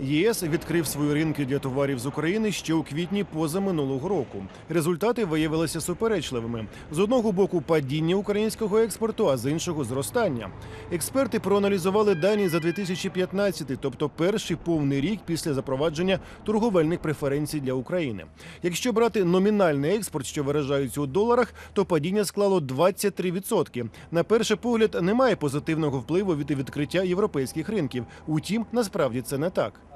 ЄС відкрив свої ринки для товарів з України ще у квітні позаминулого року. Результати виявилися суперечливими. З одного боку падіння українського експорту, а з іншого зростання. Експерти проаналізували дані за 2015, тобто перший повний рік після запровадження торговельних преференцій для України. Якщо брати номінальний експорт, що виражаються у доларах, то падіння склало 23%. На перший погляд немає позитивного впливу від відкриття європейських ринків. Утім, насправді це не так.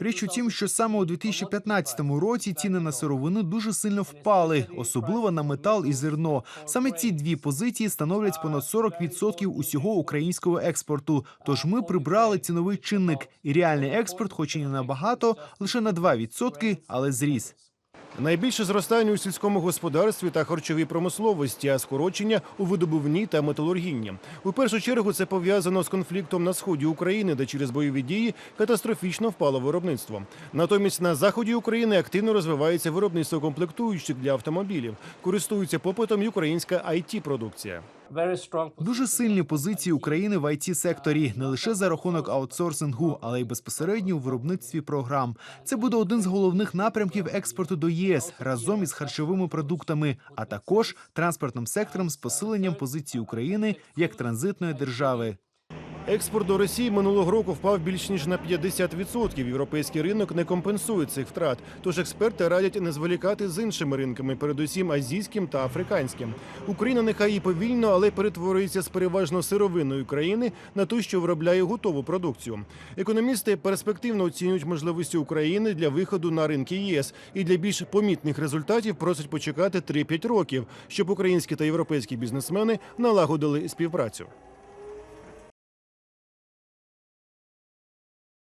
Річ у тім, що саме у 2015 році ціни на сировину дуже сильно впали, особливо на метал і зерно. Саме ці дві позиції становлять понад 40% усього українського експорту. Тож ми прибрали ціновий чинник, і реальний експорт, хоч і не набагато, лише на 2%, але зріс. Найбільше зростання у сільському господарстві та харчовій промисловості, а скорочення у видобувній та металургійні. У першу чергу це пов'язано з конфліктом на сході України, де через бойові дії катастрофічно впало виробництво. Натомість на заході України активно розвивається виробництво комплектуючих для автомобілів. Користується попитом і українська it продукція. Дуже сильні позиції України в it секторі не лише за рахунок аутсорсингу, але й безпосередньо у виробництві програм. Це буде один з головних напрямків експорту до ЄС разом із харчовими продуктами, а також транспортним сектором з посиленням позиції України як транзитної держави. Експорт до Росії минулого року впав більш ніж на 50%. Європейський ринок не компенсує цих втрат. Тож експерти радять не зволікати з іншими ринками, передусім азійським та африканським. Україна нехай і повільно, але перетворюється з переважно сировинної країни на ту, що виробляє готову продукцію. Економісти перспективно оцінюють можливості України для виходу на ринки ЄС і для більш помітних результатів просять почекати 3-5 років, щоб українські та європейські бізнесмени налагодили співпрацю.